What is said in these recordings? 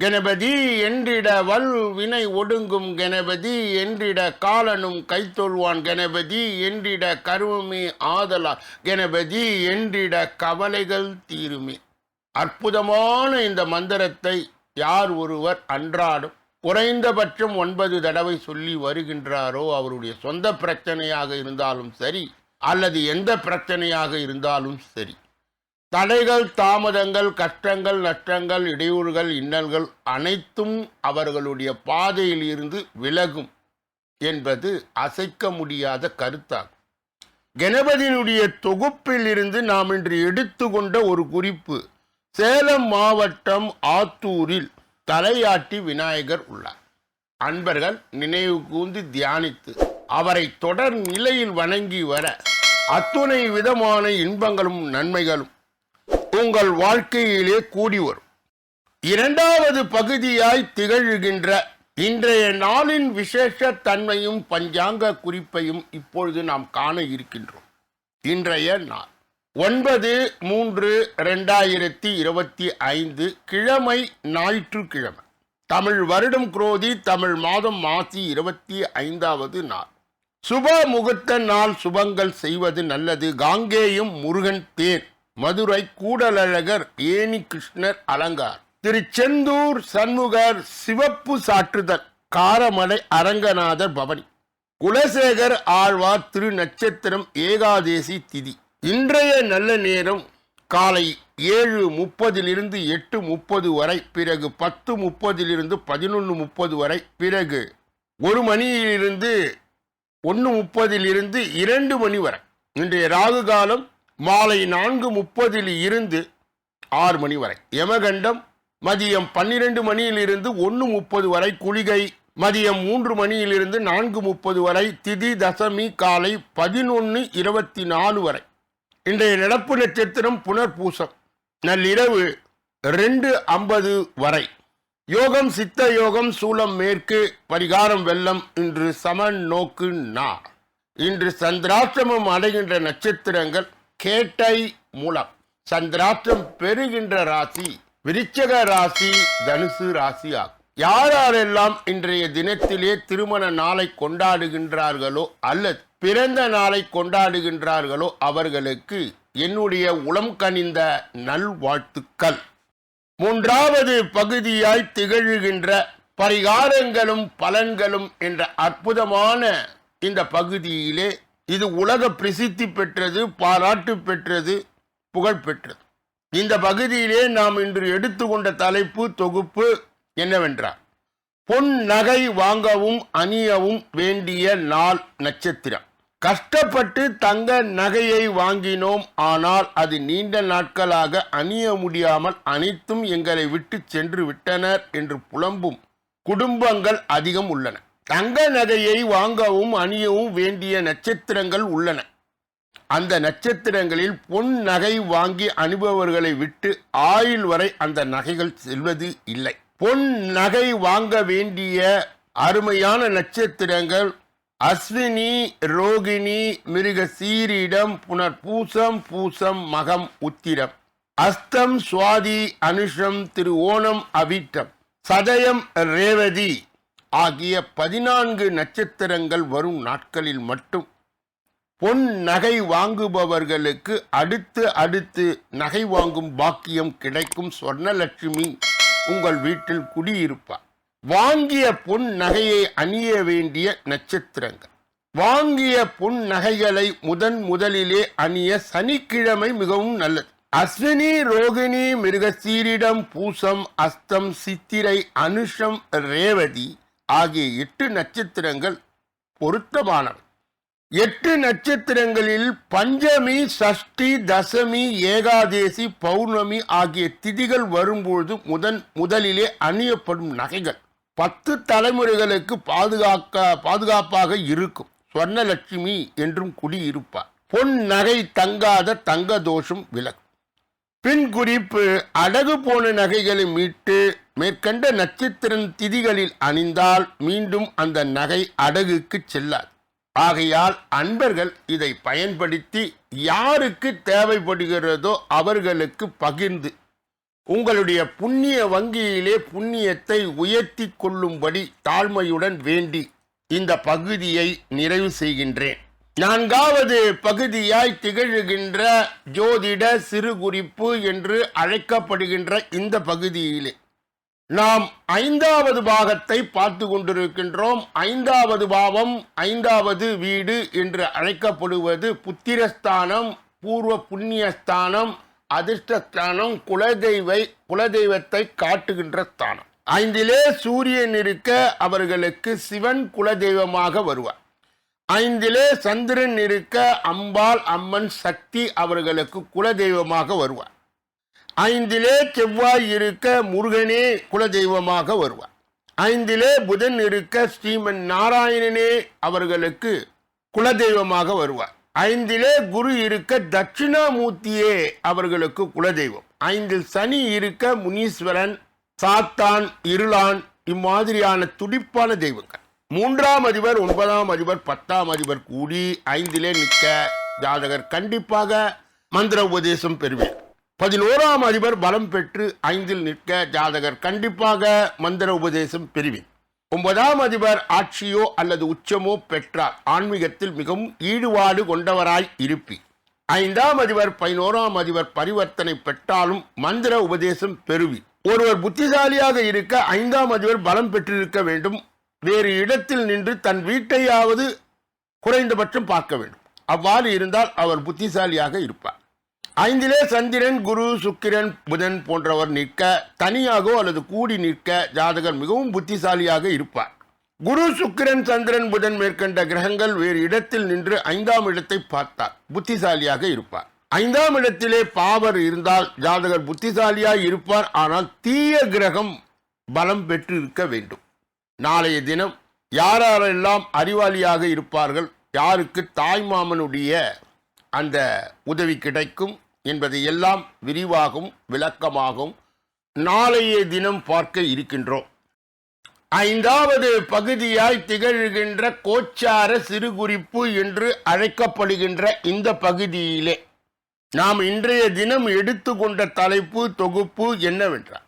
கணபதி என்றிட வல் வினை ஒடுங்கும் கணபதி என்றிட காலனும் கைத்தொழ்வான். கணபதி என்றிட கருவமே ஆதலா கணபதி என்றிட கவலைகள் தீருமே. அற்புதமான இந்த மந்திரத்தை யார் ஒருவர் அன்றாடும் குறைந்தபட்சம் ஒன்பது தடவை சொல்லி வருகின்றாரோ அவருடைய சொந்த பிரச்சனையாக இருந்தாலும் சரி அல்லது எந்த பிரச்சனையாக இருந்தாலும் சரி தடைகள் தாமதங்கள் கஷ்டங்கள் நஷ்டங்கள் இடையூறுகள் இன்னல்கள் அனைத்தும் அவர்களுடைய பாதையில் இருந்து விலகும் என்பது அசைக்க முடியாத கருத்தாகும். கணபதியினுடைய தொகுப்பில் இருந்து நாம் இன்று எடுத்துக்கொண்ட ஒரு குறிப்பு சேலம் மாவட்டம் ஆத்தூரில் தலையாட்டி விநாயகர் உள்ளார். அன்பர்கள் நினைவு கூந்து தியானித்து அவரை தொடர் நிலையில் வணங்கி வர அத்துணை விதமான இன்பங்களும் நன்மைகளும் உங்கள் வாழ்க்கையிலே கூடி வரும். இரண்டாவது பகுதியாய் திகழ்கின்ற இன்றைய நாளின் விசேஷ தன்மையும் பஞ்சாங்க குறிப்பையும் இப்பொழுது நாம் காண இருக்கின்றோம். இன்றைய நாள். ஒன்பது மூன்று ரெண்டாயிரத்தி இருபத்தி ஐந்து கிழமை ஞாயிற்றுக்கிழமை. தமிழ் வருடம் குரோதி தமிழ் மாதம் மாசி இருபத்தி ஐந்தாவது நாள். சுப முகூர்த்த நாள் சுபங்கள் செய்வது நல்லது. காங்கேயும் முருகன் தேர் மதுரை கூடலழகர் ஏனி கிருஷ்ணர் அலங்கார். திருச்செந்தூர் சண்முகர் சிவப்பு சாற்றுதல் காரமலை அரங்கநாதர் பவனி. குலசேகர் ஆழ்வார் திரு நட்சத்திரம் ஏகாதேசி திதி. இன்றைய நல்ல நேரம் காலை ஏழு முப்பதிலிருந்து எட்டு முப்பது வரை பிறகு பத்து முப்பதிலிருந்து பதினொன்று முப்பது வரை பிறகு ஒரு மணியிலிருந்து ஒன்று முப்பதிலிருந்து இரண்டு மணி வரை. இன்றைய ராகு காலம் மாலை நான்கு முப்பதில் இருந்து ஆறு மணி வரை. யமகண்டம் மதியம் பன்னிரண்டு மணியிலிருந்து ஒன்று முப்பது வரை. குளிகை மதியம் மூன்று மணியிலிருந்து நான்கு முப்பது வரை. திதி தசமி காலை பதினொன்று இருபத்தி நாலு வரை. இன்றைய நடப்பு நட்சத்திரம் புனர்பூசம். நள்ளிரவு ரெண்டு ஐம்பது வரை. யோகம் சித்த யோகம் சூலம் மேற்கு பரிகாரம் வெள்ளம் இன்று சமன் நோக்கு நா இன்று சந்திராசிரமம் அடைகின்ற நட்சத்திரங்கள் கேட்டை மூலம் சந்திராஷ்டிரம் பெறுகின்ற ராசி விருச்சக ராசி தனுசு ராசி ஆகும். யார் யாரெல்லாம் இன்றைய தினத்திலே திருமண நாளை கொண்டாடுகின்றார்களோ அல்லது பிறந்த நாளை கொண்டாடுகின்றார்களோ அவர்களுக்கு என்னுடைய உளம் கனிந்த நல்வாழ்த்துக்கள். மூன்றாவது பகுதியாய் திகழ்கின்ற பரிகாரங்களும் பலன்களும் என்ற அற்புதமான இந்த பகுதியிலே இது உலக பிரசித்தி பெற்றது பாராட்டு பெற்றது புகழ் பெற்றது. இந்த பகுதியிலே நாம் இன்று எடுத்துக்கொண்ட தலைப்பு தொகுப்பு என்னவென்றால் பொன் நகை வாங்கவும் அணியவும் வேண்டிய நாள் நட்சத்திரம். கஷ்டப்பட்டு தங்க நகையை வாங்கினோம் ஆனால் அது நீண்ட நாட்களாக அணிய முடியாமல் அனைத்தும் எங்களை விட்டு சென்று விட்டனர் என்று புலம்பும் குடும்பங்கள் அதிகம் உள்ளன. தங்க நகையை வாங்கவும் அணியவும் வேண்டிய நட்சத்திரங்கள் உள்ளன. அந்த நட்சத்திரங்களில் பொன் நகை வாங்கி அணிபவர்களை விட்டு ஆயுள் வரை அந்த நகைகள் செல்வது இல்லை. பொன் நகை வாங்க வேண்டிய அருமையான நட்சத்திரங்கள் அஸ்வினி ரோகிணி மிருக சீரிடம் புனர் பூசம் பூசம் மகம் உத்திரம். அஸ்தம் சுவாதி அனுஷம் திரு ஓணம் அவிட்டம். சதயம் ரேவதி. ஆகிய பதினான்கு நட்சத்திரங்கள் வரும் நாட்களில் மட்டும் பொன் நகை வாங்குபவர்களுக்கு அடுத்து அடுத்து நகை வாங்கும் பாக்கியம் கிடைக்கும் சொர்ணலட்சுமி உங்கள் வீட்டில் குடியிருப்பார். வாங்கிய பொன் நகையை அணிய வேண்டிய நட்சத்திரங்கள். வாங்கிய பொன் நகைகளை முதன் முதலிலே அணிய சனிக்கிழமை மிகவும் நல்லது. அஸ்வினி ரோகிணி மிருகசீரிடம் பூசம் அஸ்தம் சித்திரை அனுஷம் ரேவதி ஆகிய எட்டு நட்சத்திரங்கள் பொருத்தமானவை. எட்டு நட்சத்திரங்களில் பஞ்சமி சஷ்டி தசமி ஏகாதேசி பௌர்ணமி ஆகிய திதிகள் வரும்பொழுது முதன் முதலிலே அணியப்படும் நகைகள். பத்து தலைமுறைகளுக்கு பாதுகாக்க பாதுகாப்பாக இருக்கும். சொர்ணலட்சுமி என்றும் குடியிருப்பார். பொன் நகை தங்காத தங்க தோஷம் விலகும். பின் குறிப்பு அடகு போன நகைகளை மீட்டு மேற்கண்ட நட்சத்திரன் திதிகளில் அணிந்தால் மீண்டும் அந்த நகை அடகுக்கு செல்லாது. ஆகையால் அன்பர்கள் இதை பயன்படுத்தி யாருக்கு தேவைப்படுகிறதோ அவர்களுக்கு பகிர்ந்து உங்களுடைய புண்ணிய வங்கியிலே புண்ணியத்தை உயர்த்தி கொள்ளும்படி தாழ்மையுடன் வேண்டி இந்த பகுதியை நிறைவு செய்கின்றேன். நான்காவது பகுதியாய் திகழ்கின்ற ஜோதிட சிறு குறிப்பு என்று அழைக்கப்படுகின்ற இந்த பகுதியிலே நாம் ஐந்தாவது பாகத்தை பார்த்து கொண்டிருக்கின்றோம். ஐந்தாவது பாவம் ஐந்தாவது வீடு என்று அழைக்கப்படுவது புத்திரஸ்தானம் பூர்வ புண்ணியஸ்தானம் அதிர்ஷ்டஸ்தானம் குலதெய்வை குலதெய்வத்தை காட்டுகின்ற ஸ்தானம். ஐந்திலே சூரியன் இருக்க அவர்களுக்கு சிவன் குலதெய்வமாக வருவார். ஐந்திலே சந்திரன் இருக்க அம்பாள் அம்மன் சக்தி அவர்களுக்கு குலதெய்வமாக வருவார். ஐந்திலே செவ்வாய் இருக்க முருகனே குலதெய்வமாக வருவார். ஐந்திலே புதன் இருக்க ஸ்ரீமன் நாராயணனே அவர்களுக்கு குலதெய்வமாக வருவார். ஐந்திலே குரு இருக்க தட்சிணாமூர்த்தியே அவர்களுக்கு குலதெய்வம். ஐந்தில் சனி இருக்க முனீஸ்வரன் சாத்தான் இருளான் இம்மாதிரியான துடிப்பான தெய்வங்கள். மூன்றாம் அதிபர் ஒன்பதாம் அதிபர் பத்தாம் அதிபர் கூடி ஐந்திலே நிற்க ஜாதகர் கண்டிப்பாக மந்திர உபதேசம் பெறுவார். பதினோராம் அதிபர் பலம் பெற்று ஐந்தில் நிற்க ஜாதகர் கண்டிப்பாக மந்திர உபதேசம் பெறுவேன். ஒன்பதாம் அதிபர் ஆட்சியோ அல்லது உச்சமோ பெற்றார். ஆன்மீகத்தில் மிகவும் ஈடுபாடு கொண்டவராய் இருப்பி ஐந்தாம் அதிபர் பதினோராம் அதிபர் பரிவர்த்தனை பெற்றாலும் மந்திர உபதேசம் பெறுவி ஒருவர் புத்திசாலியாக இருக்க ஐந்தாம் அதிபர் பலம் பெற்றிருக்க வேண்டும். வேறு இடத்தில் நின்று தன் வீட்டையாவது குறைந்தபட்சம் பார்க்க வேண்டும். அவ்வாறு இருந்தால் அவர் புத்திசாலியாக இருப்பார். ஐந்திலே சந்திரன் குரு சுக்கிரன் புதன் போன்றவர் நிற்க தனியாகவோ அல்லது கூடி நிற்க ஜாதகர் மிகவும் புத்திசாலியாக இருப்பார். குரு சுக்கிரன் சந்திரன் புதன் மேற்கண்ட கிரகங்கள் வேறு இடத்தில் நின்று ஐந்தாம் இடத்தை பார்த்தார். புத்திசாலியாக இருப்பார். ஐந்தாம் இடத்திலே பாவர் இருந்தால் ஜாதகர் புத்திசாலியாக இருப்பார். ஆனால் தீய கிரகம் பலம் பெற்று இருக்க வேண்டும். நாளைய தினம் யாரெல்லாம் அறிவாளியாக இருப்பார்கள்? யாருக்கு தாய்மாமனுடைய அந்த உதவி கிடைக்கும்? என்பதை எல்லாம் விரிவாகவும் விளக்கமாகவும் நாளைய தினம் பார்க்க இருக்கின்றோம். ஐந்தாவது பகுதியாய் திகழ்கின்ற கோச்சார சிறுகுறிப்பு என்று அழைக்கப்படுகின்ற இந்த பகுதியிலே நாம் இன்றைய தினம் எடுத்துக்கொண்ட தலைப்பு தொகுப்பு என்னவென்றால்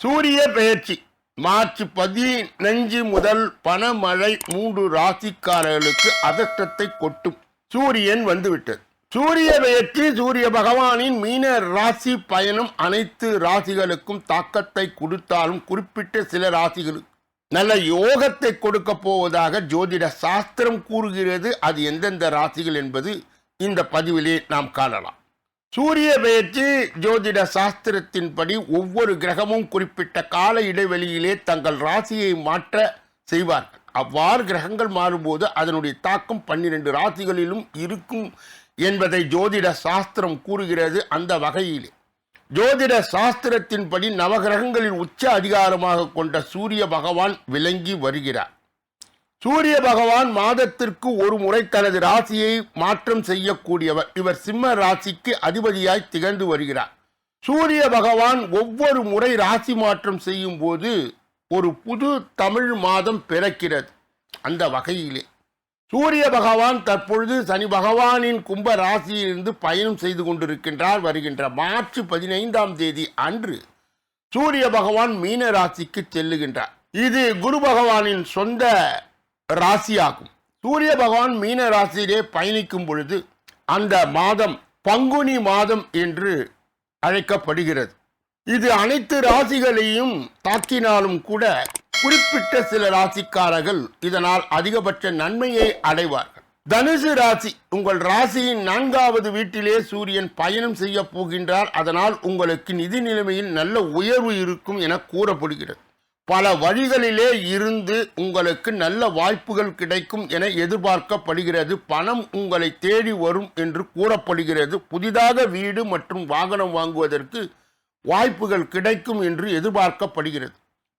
சூரிய பெயர்ச்சி. மார்ச் பதினஞ்சு முதல் பணமழை மூன்று ராசிக்காரர்களுக்கு அதிர்ஷ்டத்தை கொட்டும் சூரியன் வந்துவிட்டது. சூரிய வெற்றி சூரிய பகவானின் மீன ராசி பயணம் அனைத்து ராசிகளுக்கும் தாக்கத்தை கொடுத்தாலும் குறிப்பிட்ட சில ராசிகளுக்கு நல்ல யோகத்தை கொடுக்க போவதாக ஜோதிட சாஸ்திரம் கூறுகிறது. அது எந்தெந்த ராசிகள் என்பது இந்த பதிவிலே நாம் காணலாம். சூரிய பெயர்ச்சி ஜோதிட சாஸ்திரத்தின்படி ஒவ்வொரு கிரகமும் குறிப்பிட்ட கால இடைவெளியிலே தங்கள் ராசியை மாற்ற செய்வார்கள். அவ்வாறு கிரகங்கள் மாறும்போது அதனுடைய தாக்கம் பன்னிரண்டு ராசிகளிலும் இருக்கும் என்பதை ஜோதிட சாஸ்திரம் கூறுகிறது அந்த வகையிலே. ஜோதிட சாஸ்திரத்தின்படி நவகிரகங்களின் உச்ச அதிகாரமாக கொண்ட சூரிய பகவான் விளங்கி வருகிறார். சூரிய பகவான் மாதத்திற்கு ஒரு முறை தனது ராசியை மாற்றம் செய்யக்கூடியவர். இவர் சிம்ம ராசிக்கு அதிபதியாய் திகழ்ந்து வருகிறார். சூரிய பகவான் ஒவ்வொரு முறை ராசி மாற்றம் செய்யும் போது ஒரு புது தமிழ் மாதம் பிறக்கிறது. அந்த வகையிலே. சூரிய பகவான் தற்பொழுது சனி பகவானின் கும்ப ராசியிலிருந்து பயணம் செய்து கொண்டிருக்கின்றார் வருகின்ற மார்ச் பதினைந்தாம் தேதி அன்று சூரிய பகவான் மீன ராசிக்கு செல்லுகின்றார். இது குரு பகவானின் சொந்த ராசியாகும். சூரிய பகவான் மீன ராசியிலே பயணிக்கும் பொழுது அந்த மாதம் பங்குனி மாதம் என்று அழைக்கப்படுகிறது. இது அனைத்து ராசிகளையும் தாக்கினாலும் கூட குறிப்பிட்ட சில ராசிக்காரர்கள் இதனால் அதிகபட்ச நன்மையை அடைவார்கள். தனுசு ராசி உங்கள் ராசியின் நான்காவது வீட்டிலே சூரியன் பயணம் செய்ய போகின்றார். அதனால் உங்களுக்கு நிதி நிலைமையில் நல்ல உயர்வு இருக்கும் என கூறப்படுகிறது. பல வழிகளிலே இருந்து உங்களுக்கு நல்ல வாய்ப்புகள் கிடைக்கும் என எதிர்பார்க்கப்படுகிறது. பணம் உங்களை தேடி வரும் என்று கூறப்படுகிறது. புதிதாக வீடு மற்றும் வாகனம் வாங்குவதற்கு வாய்ப்புகள் கிடைக்கும் என்று எதிர்பார்க்கப்படுகிறது.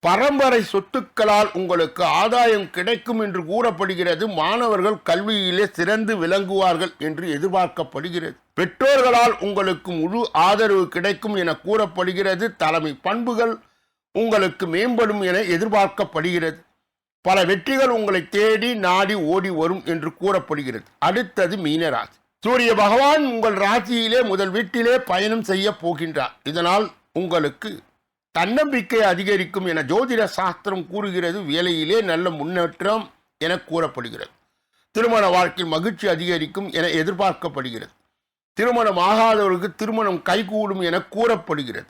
பரம்பரை சொத்துக்களால் உங்களுக்கு ஆதாயம் கிடைக்கும் என்று கூறப்படுகிறது. மாணவர்கள் கல்வியிலே சிறந்து விளங்குவார்கள் என்று எதிர்பார்க்கப்படுகிறது. பெற்றோர்களால் உங்களுக்கு முழு ஆதரவு கிடைக்கும் என கூறப்படுகிறது. தலைமை பண்புகள் உங்களுக்கு மேம்படும் என எதிர்பார்க்கப்படுகிறது. பல வெற்றிகள் உங்களை தேடி நாடி ஓடி வரும் என்று கூறப்படுகிறது. அடுத்தது மீனராசி. சூரிய பகவான் உங்கள் ராசியிலே முதல் வீட்டிலே பயணம் செய்ய போகின்றார். இதனால் உங்களுக்கு தன்னம்பிக்கை அதிகரிக்கும் என ஜோதிட சாஸ்திரம் கூறுகிறது. வேலையிலே நல்ல முன்னேற்றம் என கூறப்படுகிறது. திருமண வாழ்க்கையில் மகிழ்ச்சி அதிகரிக்கும் என எதிர்பார்க்கப்படுகிறது. திருமணம் ஆகாதவர்களுக்கு திருமணம் கைகூடும் என கூறப்படுகிறது.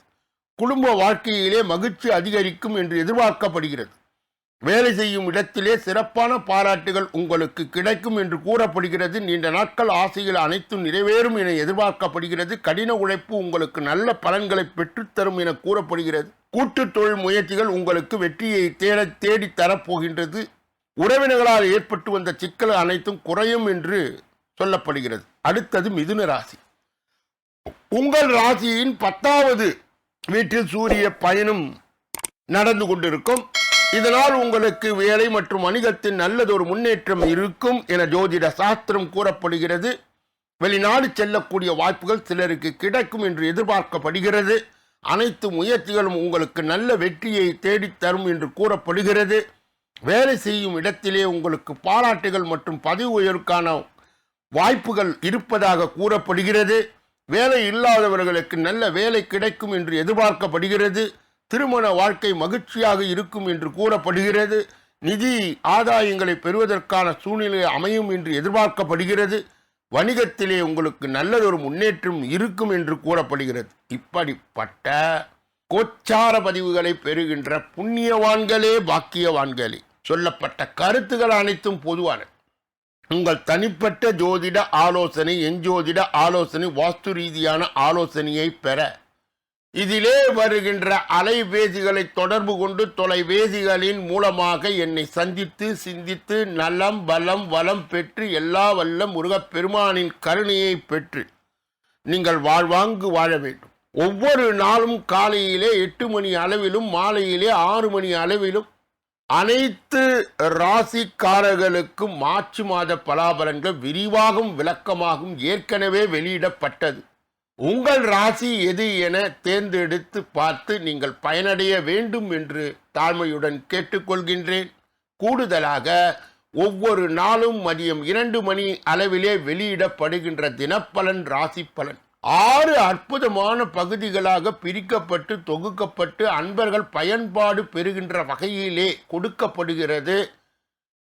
குடும்ப வாழ்க்கையிலே மகிழ்ச்சி அதிகரிக்கும் என்று எதிர்பார்க்கப்படுகிறது. வேலை செய்யும் இடத்திலே சிறப்பான பாராட்டுகள் உங்களுக்கு கிடைக்கும் என்று கூறப்படுகிறது. நீண்ட நாட்கள் ஆசைகள் அனைத்தும் நிறைவேறும் என எதிர்பார்க்கப்படுகிறது. கடின உழைப்பு உங்களுக்கு நல்ல பலன்களை பெற்றுத்தரும் என கூறப்படுகிறது. கூட்டு தொழில் முயற்சிகள் உங்களுக்கு வெற்றியை தேட தேடி தரப்போகின்றது. உறவினர்களால் ஏற்பட்டு வந்த சிக்கல் அனைத்தும் குறையும் என்று சொல்லப்படுகிறது. அடுத்தது மிதுன ராசி. உங்கள் ராசியின் பத்தாவது வீட்டில் சூரிய பயணம் நடந்து கொண்டிருக்கும். இதனால் உங்களுக்கு வேலை மற்றும் வணிகத்தின் நல்லதொரு முன்னேற்றம் இருக்கும் என ஜோதிட சாஸ்திரம் கூறப்படுகிறது. வெளிநாடு செல்லக்கூடிய வாய்ப்புகள் சிலருக்கு கிடைக்கும் என்று எதிர்பார்க்கப்படுகிறது. அனைத்து முயற்சிகளும் உங்களுக்கு நல்ல வெற்றியை தேடித்தரும் என்று கூறப்படுகிறது. வேலை செய்யும் இடத்திலே உங்களுக்கு பாராட்டுகள் மற்றும் பதவி உயர்வுக்கான வாய்ப்புகள் இருப்பதாக கூறப்படுகிறது. வேலை இல்லாதவர்களுக்கு நல்ல வேலை கிடைக்கும் என்று எதிர்பார்க்கப்படுகிறது. திருமண வாழ்க்கை மகிழ்ச்சியாக இருக்கும் என்று கூறப்படுகிறது. நிதி ஆதாயங்களை பெறுவதற்கான சூழ்நிலை அமையும் என்று எதிர்பார்க்கப்படுகிறது. வணிகத்திலே உங்களுக்கு நல்லதொரு முன்னேற்றம் இருக்கும் என்று கூறப்படுகிறது. இப்படிப்பட்ட கோச்சார பதிவுகளை பெறுகின்ற புண்ணியவான்களே பாக்கியவான்களே. சொல்லப்பட்ட கருத்துக்கள் அனைத்தும் பொதுவானது உங்கள் தனிப்பட்ட ஜோதிட ஆலோசனை எஞ்சோதிட ஆலோசனை வாஸ்து ரீதியான ஆலோசனையை பெற இதிலே வருகின்ற அலைபேசிகளை தொடர்பு கொண்டு தொலைபேசிகளின் மூலமாக என்னை சந்தித்து சிந்தித்து நலம் பலம் வளம் பெற்று எல்லா வல்ல முருகப்பெருமானின் கருணையை பெற்று நீங்கள் வாழ்வாங்கு வாழ வேண்டும். ஒவ்வொரு நாளும் காலையிலே எட்டு மணி அளவிலும் மாலையிலே ஆறு மணி அளவிலும் அனைத்து ராசிக்காரர்களுக்கும் மார்ச் மாத பலாபலன்கள் விரிவாகவும் விளக்கமாகவும் ஏற்கனவே வெளியிடப்பட்டது. உங்கள் ராசி எது என தேர்ந்தெடுத்து பார்த்து நீங்கள் பயனடைய வேண்டும் என்று தாழ்மையுடன் கேட்டுக்கொள்கின்றேன். கூடுதலாக ஒவ்வொரு நாளும் மதியம் இரண்டு மணி அளவிலே வெளியிடப்படுகின்ற தினப்பலன் ராசி பலன் ஆறு அற்புதமான பகுதிகளாக பிரிக்கப்பட்டு தொகுக்கப்பட்டு அன்பர்கள் பயன்பாடு பெறுகின்ற வகையிலே கொடுக்கப்படுகிறது.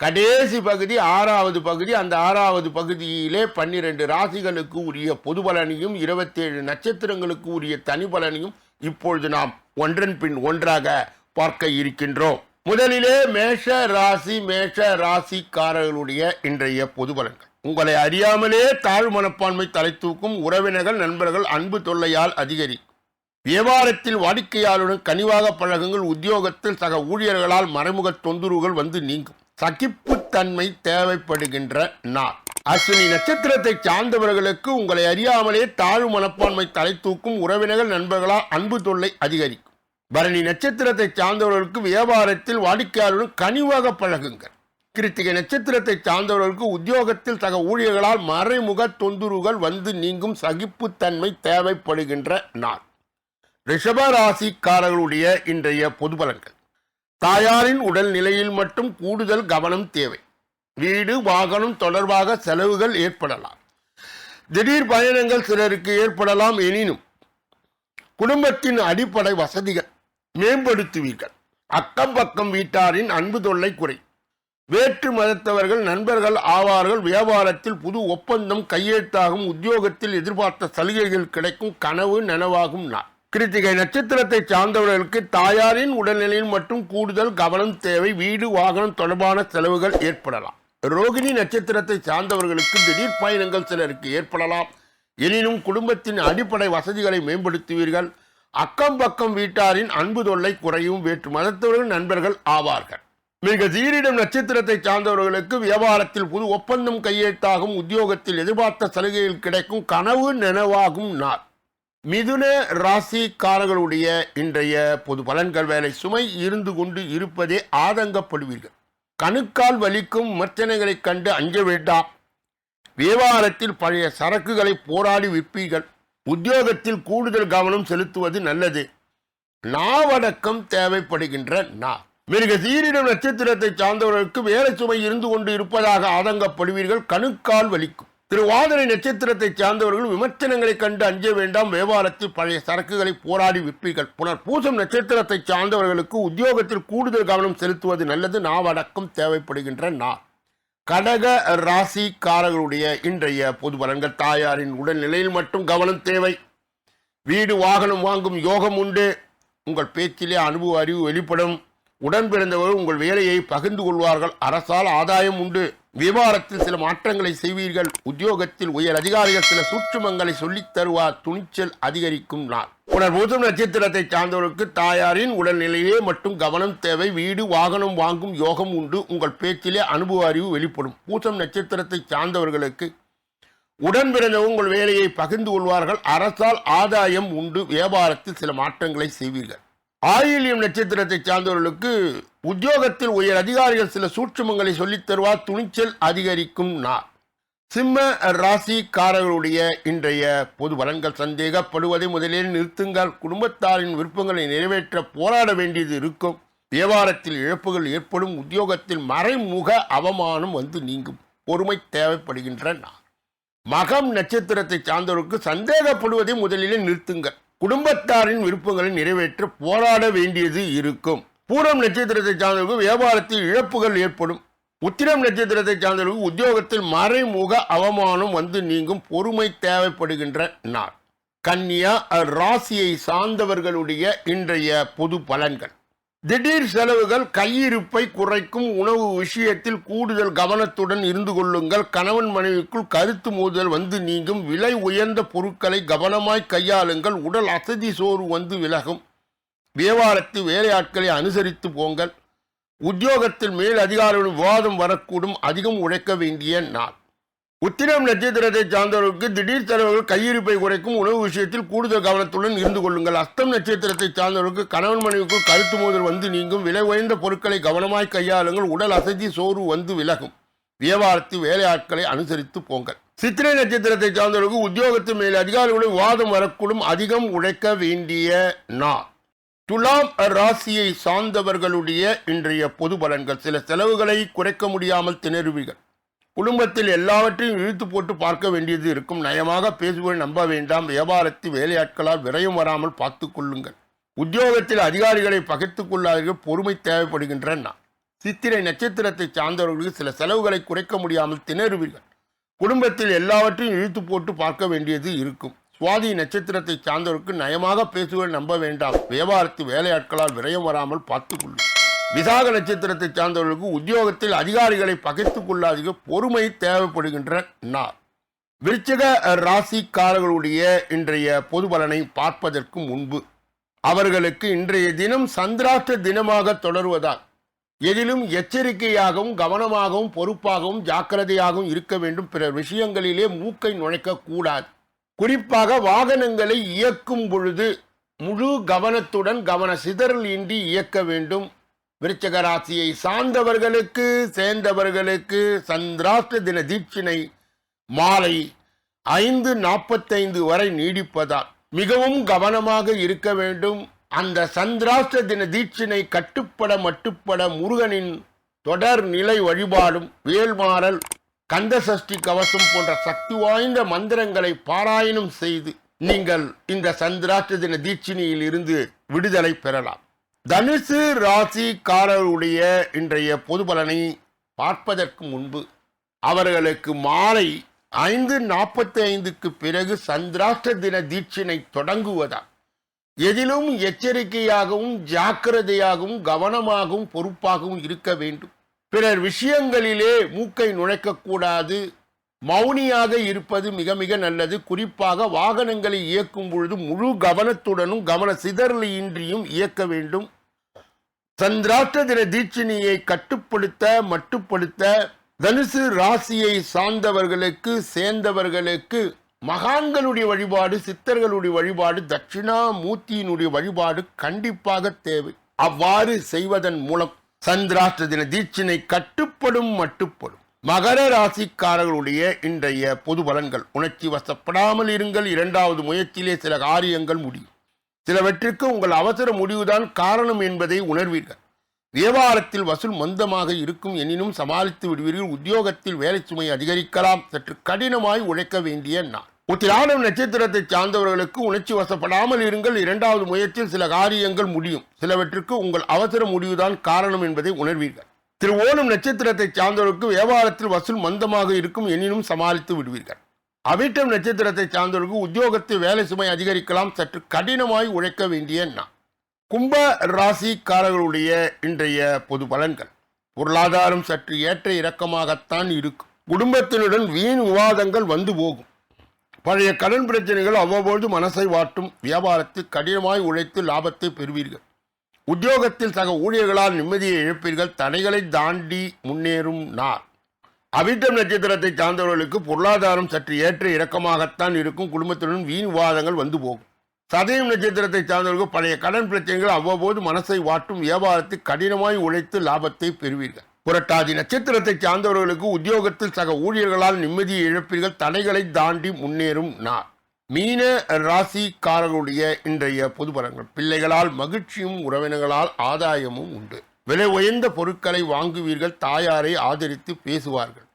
கடைசி பகுதி ஆறாவது பகுதி அந்த ஆறாவது பகுதியிலே பன்னிரண்டு ராசிகளுக்கு உரிய பொது பலனையும் இருபத்தேழு நட்சத்திரங்களுக்கு உரிய தனி பலனையும் இப்பொழுது நாம் ஒன்றன் பின் ஒன்றாக பார்க்க இருக்கின்றோம். முதலிலே மேஷ ராசி மேஷ ராசிக்காரர்களுடைய இன்றைய பொது பலன்கள். உங்களை அறியாமலே தாழ் மனப்பான்மை தலை தூக்கும் உறவினர்கள் நண்பர்கள் அன்பு தொல்லையால் அதிகரிக்கும் வியாபாரத்தில் வாடிக்கையாளருடன் கனிவாக பழகுங்கள் உத்தியோகத்தில் சக ஊழியர்களால் மறைமுக தொந்தரவுகள் வந்து நீங்கும். சகிப்புத்தன்மை தேவைப்படுகின்ற நாள். அஸ்வினி நட்சத்திரத்தை சார்ந்தவர்களுக்கு உங்களை அறியாமலே தாழ்வு மனப்பான்மை தலை தூக்கும் உறவினர்கள் நண்பர்களால் அன்பு தொல்லை அதிகரிக்கும். பரணி நட்சத்திரத்தை சார்ந்தவர்களுக்கு வியாபாரத்தில் வாடிக்கையாளருடன் கனிவாக பழகுங்கள். கிருத்திகை நட்சத்திரத்தை சார்ந்தவர்களுக்கு உத்தியோகத்தில் சக ஊழியர்களால் மறைமுக தொந்தரவுகள் வந்து நீங்கும் சகிப்புத்தன்மை தேவைப்படுகின்ற நாள். ரிஷபராசிக்காரர்களுடைய இன்றைய பொது பலன்கள். தாயாரின் உடல் நிலையில் மட்டும் கூடுதல் கவனம் தேவை. வீடு வாகனம் தொடர்பாக செலவுகள் ஏற்படலாம். திடீர் பயணங்கள் சிலருக்கு ஏற்படலாம் எனினும் குடும்பத்தின் அடிப்படை வசதிகள் மேம்படுத்துவீர்கள். அக்கம் பக்கம் வீட்டாரின் அன்பு தொல்லை குறை. வேற்று மதத்தவர்கள் நண்பர்கள் ஆவார்கள் வியாபாரத்தில் புது ஒப்பந்தம் கையெழுத்தாகும் உத்தியோகத்தில் எதிர்பார்த்த சலுகைகள் கிடைக்கும் கனவு நனவாகும் நாள். கிருத்திகை நட்சத்திரத்தை சார்ந்தவர்களுக்கு தாயாரின் உடல்நிலையில் மற்றும் கூடுதல் கவனம் தேவை. வீடு வாகனம் தொடர்பான செலவுகள் ஏற்படலாம். ரோகிணி நட்சத்திரத்தை சார்ந்தவர்களுக்கு திடீர் பயணங்கள் சிலருக்கு ஏற்படலாம். எனினும் குடும்பத்தின் அடிப்படை வசதிகளை மேம்படுத்துவீர்கள். அக்கம் பக்கம் வீட்டாரின் அன்பு தொல்லை குறையும். வேற்று மதத்தவர்கள் நண்பர்கள் ஆவார்கள். மிக சீரிடம் நட்சத்திரத்தை சார்ந்தவர்களுக்கு வியாபாரத்தில் புது ஒப்பந்தம் கையெழுத்தாகும். உத்தியோகத்தில் எதிர்பார்த்த சலுகைகள் கிடைக்கும். கனவு நெனவாகும் நாள். மிதுன ராசிக்காரர்களுடைய இன்றைய பொது பலன்கள் வேலை சுமை இருந்து கொண்டு இருப்பதே ஆதங்கப்படுவீர்கள். கணுக்கால் வலிக்கும் விமர்சனைகளைக் கண்டு அஞ்ச வேண்டாம். வியாபாரத்தில் பழைய சரக்குகளை போராடி விற்பீர்கள். உத்தியோகத்தில் கூடுதல் கவனம் செலுத்துவது நல்லது. நாவடக்கம் தேவைப்படுகின்ற நா மிருக சீரிடம் நட்சத்திரத்தை சார்ந்தவர்களுக்கு வேலை சுமை இருந்து கொண்டு இருப்பதாக ஆதங்கப்படுவீர்கள். கணுக்கால் வலிக்கும். திருவாதிரை நட்சத்திரத்தை சார்ந்தவர்கள் விமர்சனங்களை கண்டு அஞ்ச வேண்டாம். வியாபாரத்தில் பழைய சரக்குகளை போராடி விற்பீர்கள். புனர் பூசம் நட்சத்திரத்தை சார்ந்தவர்களுக்கு உத்தியோகத்தில் கூடுதல் கவனம் செலுத்துவது நல்லது. நாவடக்கம் தேவைப்படுகின்ற நா கடக ராசிக்காரர்களுடைய இன்றைய பொது பலன்கள். தாயாரின் உடல்நிலையில் மட்டும் கவனம் தேவை. வீடு வாகனம் வாங்கும் யோகம் உண்டு. உங்கள் பேச்சிலே அனுபவ அறிவு வெளிப்படும். உடன் பிறந்தவர்கள் உங்கள் வேலையை பகிர்ந்து கொள்வார்கள். அரசால் ஆதாயம் உண்டு. விவகாரத்தில் சில மாற்றங்களை செய்வீர்கள். உத்தியோகத்தில் உயர் அதிகாரிகள் சில சூற்றுமங்களை சொல்லித் தருவார். துணிச்சல் அதிகரிக்கும் நாள். உணர் பூசம் நட்சத்திரத்தை சார்ந்தவர்களுக்கு தாயாரின் உடல்நிலையே மட்டும் கவனம் தேவை. வீடு வாகனம் வாங்கும் யோகம் உண்டு. உங்கள் பேச்சிலே அனுபவ அறிவு வெளிப்படும். பூசம் நட்சத்திரத்தை சார்ந்தவர்களுக்கு உடன் பிறந்தவங்க உங்கள் வேலையை பகிர்ந்து கொள்வார்கள். அரசால் ஆதாயம் உண்டு. வியாபாரத்தில் சில மாற்றங்களை செய்வீர்கள். ஆயில்யம் நட்சத்திரத்தை சார்ந்தவர்களுக்கு உத்தியோகத்தில் உயர் அதிகாரிகள் சில சூட்சுமங்களை சொல்லித் தருவார். துணிச்சல் அதிகரிக்கும் நாள். சிம்ம ராசிக்காரர்களுடைய இன்றைய பொது பலன்கள் சந்தேகப்படுவதை முதலில் நிறுத்துங்கள். குடும்பத்தாரின் விருப்பங்களை நிறைவேற்ற போராட வேண்டியது இருக்கும். வியாபாரத்தில் இழப்புகள் ஏற்படும். உத்தியோகத்தில் மறைமுக அவமானம் வந்து நீங்கும். பொறுமை தேவைப்படுகின்ற நான் மகம் நட்சத்திரத்தை சார்ந்தவருக்கு சந்தேகப்படுவதை முதலிலே நிறுத்துங்கள். குடும்பத்தாரின் விருப்பங்களை நிறைவேற்ற போராட வேண்டியது இருக்கும். பூரம் நட்சத்திரத்தை சார்ந்தவர்கள் வியாபாரத்தில் இழப்புகள் ஏற்படும். உத்திரம் நட்சத்திரத்தை சார்ந்தவர்கள் உத்தியோகத்தில் மறைமுக அவமானம் வந்து நீங்கும் பொறுமை தேவைப்படுகின்ற நாள். கன்னியா ராசியை சார்ந்தவர்களுடைய இன்றைய பொது பலன்கள். திடீர் செலவுகள் கையிருப்பை குறைக்கும் உணவு விஷயத்தில் கூடுதல் கவனத்துடன் இருந்து கொள்ளுங்கள். கணவன் மனைவிக்குள் கருத்து மோதல் வந்து நீங்கும். விலை உயர்ந்த பொருட்களை கவனமாய் கையாளுங்கள். உடல் அசதி சோறு வந்து விலகும். வியாபாரத்து வேலையாட்களை அனுசரித்து போங்கள். உத்தியோகத்தில் மேல் அதிகாரிகளும் விவாதம் வரக்கூடும். அதிகம் உழைக்க வேண்டிய நாள். உத்திரம் நட்சத்திரத்தை சார்ந்தவர்களுக்கு திடீர் செலவுகள் கையிருப்பை குறைக்கும் உணவு விஷயத்தில் கூடுதல் கவனத்துடன் இருந்து கொள்ளுங்கள். அஸ்தம் நட்சத்திரத்தை சார்ந்தவர்களுக்கு கணவன் மனைவிக்குள் கருத்து மோதல் வந்து நீங்கும். விலை உயர்ந்த பொருட்களை கவனமாய் கையாளுங்கள். உடல் அசதி சோர்வு வந்து விலகும். வியாபாரத்தில் வேலையாட்களை அனுசரித்து போங்கள். சித்திரை நட்சத்திரத்தை சார்ந்தவர்களுக்கு உத்தியோகத்தின் மேல் அதிகாரிகளுடன் விவாதம் வரக்கூடும். அதிகம் உழைக்க வேண்டிய நாள். துலாம் ராசியை சார்ந்தவர்களுடைய இன்றைய பொது பலன்கள். சில செலவுகளை குறைக்க முடியாமல் திணறுவீர்கள். குடும்பத்தில் எல்லாவற்றையும் இழுத்து போட்டு பார்க்க வேண்டியது இருக்கும். நயமாக பேசுவதை நம்ப வேண்டாம். வியாபாரத்தில் வேலையாட்களால் விரயம் வராமல் பார்த்து கொள்ளுங்கள். உத்தியோகத்தில் அதிகாரிகளை பகைத்துக் கொள்ளாதீர்கள். பொறுமை தேவைப்படுகின்ற நான் சித்திரை நட்சத்திரத்தை சார்ந்தவர்களுக்கு சில செலவுகளை குறைக்க முடியாமல் திணறுவீர்கள். குடும்பத்தில் எல்லாவற்றையும் இழுத்து போட்டு பார்க்க வேண்டியது இருக்கும். சுவாதி நட்சத்திரத்தை சார்ந்தவருக்கு நயமாக பேசுவதை நம்ப வேண்டாம். வியாபாரத்தில் வேலையாட்களால் விரயம் வராமல் பார்த்துக்கொள்ளும் விசாக நட்சத்திரத்தை சார்ந்தவர்களுக்கு உத்தியோகத்தில் அதிகாரிகளை பகைத்துக் கொள்ளாதீர்கள் பொறுமை தேவைப்படுகின்ற நாள். விருச்சிக ராசிக்காரர்களுடைய இன்றைய பொது பலனை பார்ப்பதற்கு முன்பு அவர்களுக்கு இன்றைய தினம் சந்திராஷ்ட தினமாக தொடருவதால் எதிலும் எச்சரிக்கையாகவும் கவனமாகவும் பொறுப்பாகவும் ஜாக்கிரதையாகவும் இருக்க வேண்டும். பிற விஷயங்களிலே மூக்கை நுழைக்க கூடாது குறிப்பாக வாகனங்களை இயக்கும் பொழுது முழு கவனத்துடன் கவன சிதறல் இன்றி இயக்க வேண்டும். விருச்சக ராசியை சார்ந்தவர்களுக்கு சேர்ந்தவர்களுக்கு சந்திராஷ்ட தின தீட்சினை மாலை ஐந்து நாற்பத்தைந்து வரை நீடிப்பதால் மிகவும் கவனமாக இருக்க வேண்டும். அந்த சந்திராஷ்ட தின தீட்சினை கட்டுப்பட மட்டுப்பட முருகனின் தொடர் நிலை வழிபாடும் வேல்மாறல் கந்த சஷ்டி கவசம் போன்ற சக்தி வாய்ந்த மந்திரங்களை பாராயணம் செய்து நீங்கள் இந்த சந்திராஷ்ட தின தீட்சினியில் இருந்து விடுதலை பெறலாம். தனுசு ராசிக்காரருடைய இன்றைய பொது பலனை பார்ப்பதற்கு முன்பு அவர்களுக்கு மாலை ஐந்து நாற்பத்தி ஐந்துக்கு பிறகு சந்திராஷ்ட தின தீட்சினை தொடங்குவதால் எதிலும் எச்சரிக்கையாகவும் ஜாக்கிரதையாகவும் கவனமாகவும் பொறுப்பாகவும் இருக்க வேண்டும். பிறர் விஷயங்களிலே மூக்கை நுழைக்கக்கூடாது மௌனியாக இருப்பது மிக மிக நல்லது. குறிப்பாக வாகனங்களை இயக்கும் பொழுது முழு கவனத்துடனும் கவன சிதறலின்றியும் இயக்க வேண்டும். சந்திராஷ்ட தின தீட்சணியை கட்டுப்படுத்த மட்டுப்படுத்த தனுசு ராசியை சார்ந்தவர்களுக்கு சேர்ந்தவர்களுக்கு மகான்களுடைய வழிபாடு சித்தர்களுடைய வழிபாடு தட்சிணாமூர்த்தியினுடைய வழிபாடு கண்டிப்பாக தேவை. அவ்வாறு செய்வதன் மூலம் சந்திராஷ்ட தின தீட்சினை கட்டுப்படும் மட்டுப்படும். மகர ராசிக்காரர்களுடைய இன்றைய பொது பலன்கள். உணர்ச்சி வசப்படாமல் இருங்கள். இரண்டாவது முயற்சியிலே சில காரியங்கள் முடியும். சிலவற்றிற்கு உங்கள் அவசர முடிவுதான் காரணம் என்பதை உணர்வீர்கள். வியாபாரத்தில் வசூல் மந்தமாக இருக்கும் எனினும் சமாளித்து விடுவீர்கள். உத்தியோகத்தில் வேலை சுமை அதிகரிக்கலாம். சற்று கடினமாய் உழைக்க வேண்டிய நாள். உத்திராடம் நட்சத்திரத்தை சார்ந்தவர்களுக்கு உணர்ச்சி வசப்படாமல் இருங்கள். இரண்டாவது முயற்சியில் சில காரியங்கள் முடியும். சிலவற்றிற்கு உங்கள் அவசர முடிவுதான் காரணம் என்பதை உணர்வீர்கள். திரு ஓணம் நட்சத்திரத்தை சார்ந்தவர்களுக்கு வியாபாரத்தில் வசூல் மந்தமாக இருக்கும் எனினும் சமாளித்து விடுவீர்கள். அவிட்டம் நட்சத்திரத்தை சார்ந்தவர்களுக்கு உத்தியோகத்தில் வேலை சுமை அதிகரிக்கலாம் சற்று கடினமாய் உழைக்க வேண்டிய நான் கும்ப ராசிக்காரர்களுடைய இன்றைய பொது பலன்கள். பொருளாதாரம் சற்று ஏற்ற இறக்கமாகத்தான் இருக்கும். குடும்பத்தினுடன் வீண் விவாதங்கள் வந்து போகும். பழைய கடன் பிரச்சனைகள் அவ்வப்பொழுது மனசை வாட்டும். வியாபாரத்தில் கடினமாய் உழைத்து லாபத்தை பெறுவீர்கள். உத்தியோகத்தில் சக ஊழியர்களால் நிம்மதியை இழப்பீர்கள். தடைகளை தாண்டி முன்னேறும் நாள். அவிட்டம் நட்சத்திரத்தை சார்ந்தவர்களுக்கு பொருளாதாரம் சற்று ஏற்ற இறக்கமாகத்தான் இருக்கும். குடும்பத்துடன் வீண் விவாதங்கள் வந்து போகும். சதயம் நட்சத்திரத்தை சார்ந்தவர்களுக்கு பழைய கடன் பிரச்சனைகள் அவ்வப்போது மனசை வாட்டும். வியாபாரத்தை கடினமாய் உழைத்து லாபத்தை பெறுவீர்கள். புரட்டாதி நட்சத்திரத்தை சார்ந்தவர்களுக்கு உத்தியோகத்தில் சக ஊழியர்களால் நிம்மதியை இழப்பீர்கள். தடைகளை தாண்டி முன்னேறும் நாள். மீன ராசிக்காரர்களுடைய இன்றைய பொது பலன்கள் பிள்ளைகளால் மகிழ்ச்சியும் உறவினர்களால் ஆதாயமும் உண்டு. விலை உயர்ந்த பொருட்களை வாங்குவீர்கள் தாயாரை ஆதரித்து பேசுவார்கள்.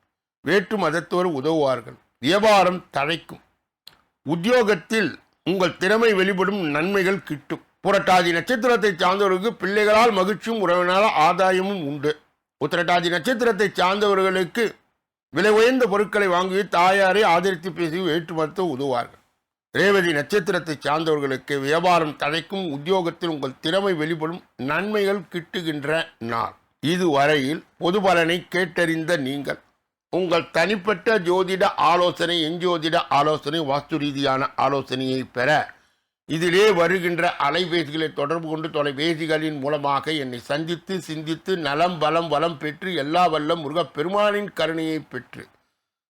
வேற்று மதத்தோர் உதவுவார்கள். வியாபாரம் தழைக்கும். உத்தியோகத்தில் உங்கள் திறமை வெளிப்படும் நன்மைகள் கிட்டும். புரட்டாதி நட்சத்திரத்தை சார்ந்தவர்களுக்கு பிள்ளைகளால் மகிழ்ச்சியும் உறவினரால் ஆதாயமும் உண்டு. உத்திரட்டாதி நட்சத்திரத்தை சார்ந்தவர்களுக்கு விலை உயர்ந்த பொருட்களை வாங்கி தாயாரை ஆதரித்து பேசி வேற்று மதத்தை உதவுவார்கள். ரேவதி நட்சத்திரத்தை சார்ந்தவர்களுக்கு வியாபாரம் தடைக்கும் உத்தியோகத்தில் உங்கள் திறமை வெளிப்படும் நன்மைகள் கிட்டுகின்ற நாள். இதுவரையில் பொது பலனை கேட்டறிந்த நீங்கள். உங்கள் தனிப்பட்ட ஜோதிட ஆலோசனை எஞ்சோதிட ஆலோசனை வாஸ்து ரீதியான ஆலோசனையை பெற இதிலே வருகின்ற அலைபேசிகளை தொடர்பு கொண்டு தொலைபேசிகளின் மூலமாக என்னை சந்தித்து சிந்தித்து நலம் பலம் வளம் பெற்று எல்லா வல்லம் முருகப்பெருமானின் கருணையை பெற்று